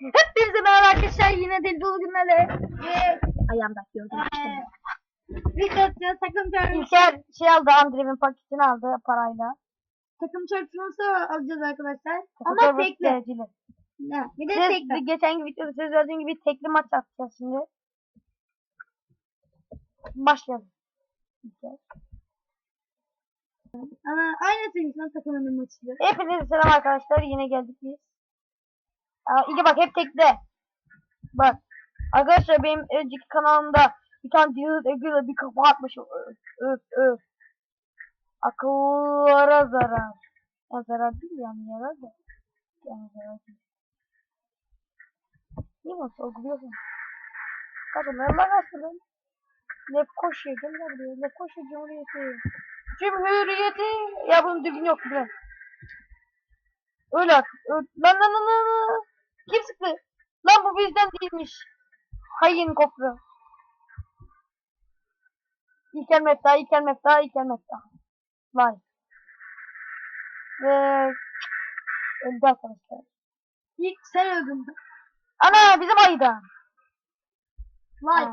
Hepinize merhaba arkadaşlar yine deli dolu günlerle ve ayağımda gördüm işte. Videoda takım İlker şey aldı Andrev'in paketini aldı parayla. takım çarpması alacağız arkadaşlar. Ama tekli. dereceli. Bir de tekli. geçen videoda söz verdiğim gibi tekli maç yapacağız şimdi. Başlayalım. İlker. Ama aynı senin takımının maçıydı. Hepinize selam arkadaşlar yine geldik biz. Aa, İlke bak hep tekli. Bak. Arkadaşlar benim önceki kanalımda bir tane Diyot Ege'yle bir kafa atmış. Öf öf öf. Akıllara zarar. Ya zarar değil yani yarar da. Yani zarar değil. Niye bunu sorguluyorsun? Kadın Allah aşkına lan. Lefkoşa gel lan buraya. Lefkoşa Cumhuriyeti. Cumhuriyeti. Ya bunun dürbün yok bile. Öyle at. Ö- Lan lan lan lan. Kim sıktı? Lan bu bizden değilmiş. Hain kopya. İlker Mefta, İlker Mefta, İlker Mefta. Vay. Ve öldü arkadaşlar. İlk sen öldün. Ana bizim ayda. Vay. Ha.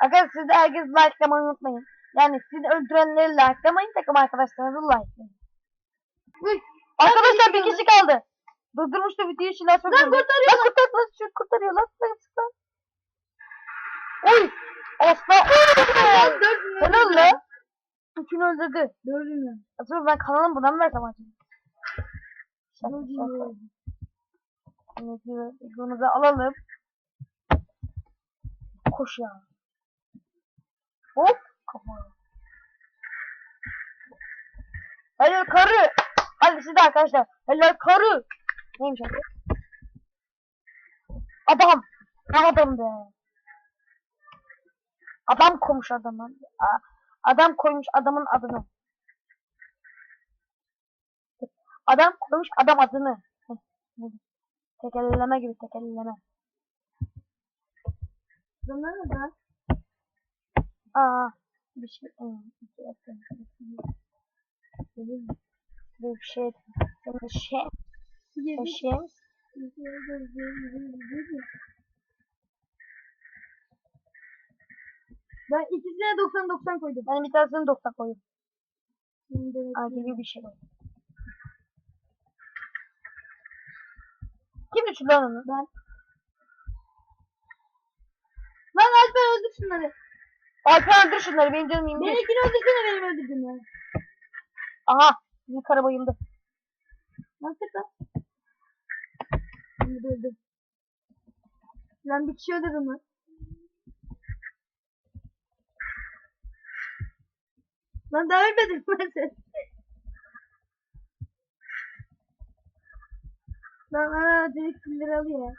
Arkadaşlar siz de herkes likelamayı unutmayın. Yani sizi öldürenleri likelamayın takım arkadaşlarınızı likelayın. Arkadaşlar bir kişi kaldı. Durdurmuştu videoyu şeyler Lan söylüyor. kurtarıyor. Lan kurtar lan şu kurtarıyor lan. Lan lan. Oy. Lan dördünü Helal lan. Üçünü öldürdü. Dördünü. Acaba ben kanalım buna mı versem acaba? Şimdi egomuzu alalım. Koş ya. Hop. Kafa. Helal karı. Hadi siz de arkadaşlar. Helal karı. Neymiş adı? Adam. Ne adam be. Adam koymuş adamın. Adam koymuş adamın adını. Adam koymuş adam adını. Tekelleme gibi tekelleme. Bunlar ne lan? Aa, bir şey. Bir şey Bir şey. Bir şey. Bir şey. Ben ikisine 90-90 koydum. Ben bir tanesini 90 koydum. Gibi bir şey. Kim düşürdü lan onu? Ben. Lan Alper öldür şunları. Alper öldür şunları benim canım 21. Benimkini öldürsene benim öldürdüm ya. Aha. Bayıldı. Lan tık lan. Şimdi de öldüm. Lan bir kişi öldürdüm lan. Lan daha ölmedim ben sen. Lan ana dedik killeri alıyor.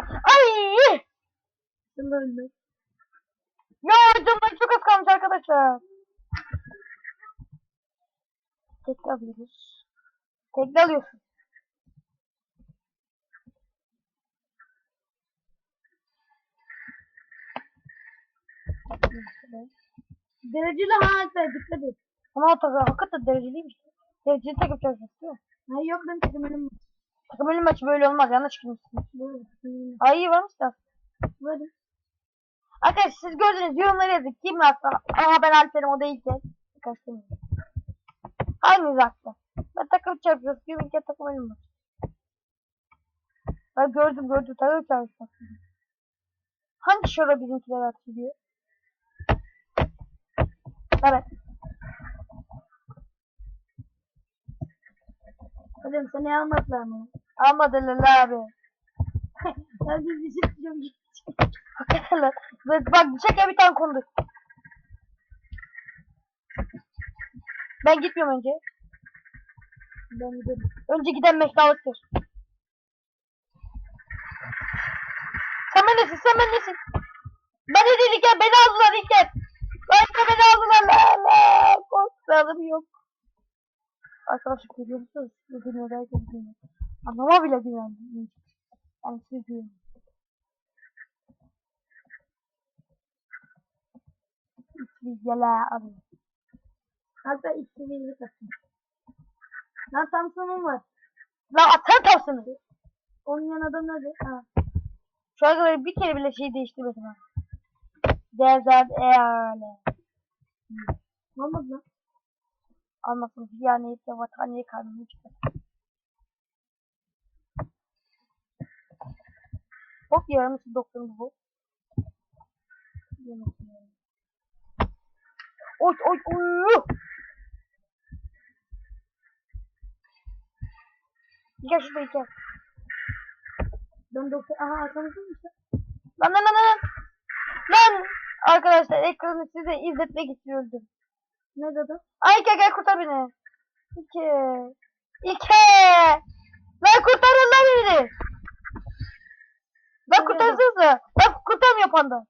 Ay! Sen de öldün. Ya canım çok az kalmış arkadaşlar. Tekli alıyoruz. Tekli alıyorsun. Dereceli ha Alper dikkat et. Ama o takı hakikaten dereceliymiş. Dereceli takım çalışması değil mi? Hayır yok lan takım önüm. Takım ölüm maçı böyle olmaz. Yanlış gitmişsiniz. Böyle. Ay iyi varmış da. Böyle. Arkadaşlar siz gördünüz yorumlara yazın. Kim attı? Aha ben Alper'im o değilken. Karıştırmayın. Hanginiz attı? Ben takım çarpıyoruz. Diyorum iki takım maçı. Ben gördüm gördüm. Takım çarpıyoruz. Hangi şora bizimkiler atıyor? Evet. Hocam seni almadılar mı? Almadılar abi. Ben bir şey lan. Bak, bak bıçak bir tane kondu. Ben gitmiyorum önce. Ben gidelim. Önce giden mehtalıktır. Sen bendesin, sen bendesin. Ben de dedik ya, beni aldılar İlker. Ben de beni aldılar. La la. Korkmadım yok. Arkadaşlar görüyor musunuz? Bu dünyada herkes görüyor. Anlama bile güvendim. Yani siz güvenin. Bilgeler abi. Hatta ilk seviyeyi takın. Lan Samsun'um var. Lan atsana tavsını. Oynayan adam nerede? Ha. Şu ana kadar bir kere bile şey değiştirmedim ha. Desert Eale. Ne olmadı lan? Anlasın. Diyanette vataniye kanunu çıkar. Hop yaramışsın doktorun bu. Yemesin yani. Oy oy oy. Gel şurada gel. Ben doktor... Aha arkamızda mı işte? Lan lan lan lan. Lan. Arkadaşlar ekranı size izletmek istiyorum. Ne dedi? Ay gel gel kurtar beni. İki. İki. Lan kurtarın lan beni. Lan kurtarsanıza. Lan kurtarmıyor panda.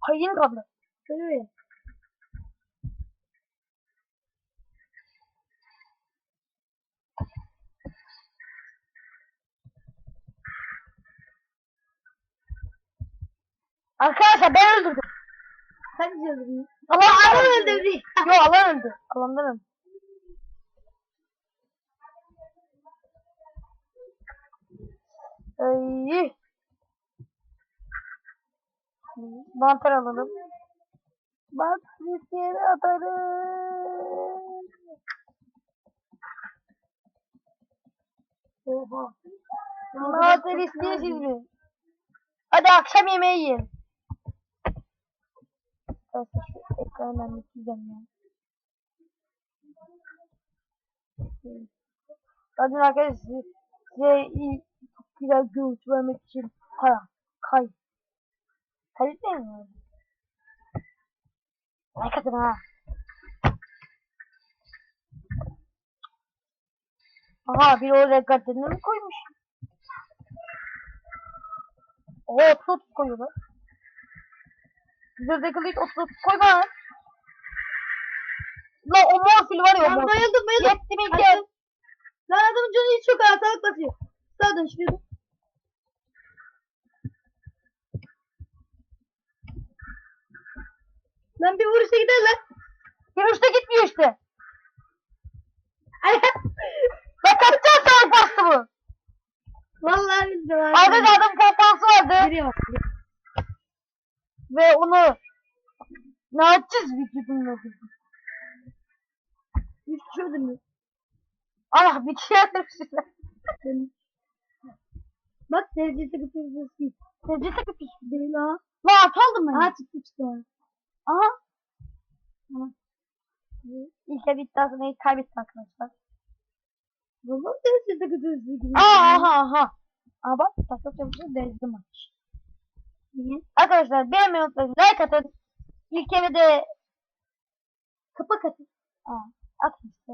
Hain panda. Söyle. Arkadaşlar ben öldürdüm. Sen diyordun. Allah Alan öldürdü. Yo alan öldü. Alandan öldü. Ay. Mantar alalım. Bak riskleri atarım. Oha. Mantar istiyorsunuz mi? Hadi akşam yemeği yiyin. Arkadaşlar şu ekranı ben bitireceğim ya. Zaten arkadaşlar size, iyi, çok güzel görüntü vermek için para, kay. Değil mi? Like atın ha. Aha bir oraya gardını mı koymuş? Oo 30 30 koyuyorlar. Zırdakılı hiç 30 30 koyma. lan. Lan o morfil var ya o bayıldım bayıldım. Yetti mi gel. Açtım. Lan adamın canı hiç yok ha. Sağlık basıyor. Sağa dön şuraya. Lan bir vuruşa gider lan. Yürüyüşte gitmiyor işte. Ay. Bak kaçacağız sağlık bastı bu. Vallahi biz de var. Arkadaşlar adam pompası vardı. Nereye bak. Ve onu ne yapacağız vücudumla? Hiç şey öldürmüyor. Ah şey yapmışlar. Benim. Bak derecesi bitireceğiz. Tebrik ederim. Değil ha. Lan at aldım ben. Aha çıktı çıktı. Aha. Aha. İlk el iddiasını ilk kaybetti arkadaşlar. Valla derecesi gibi. Aa, aha aha. Aa bak takip yapmışız denizli maç. Arkadaşlar beğenmeyi unutmayın. Like atın. İlk eve de kapak atın işte.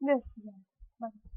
Görüşürüz. Bye.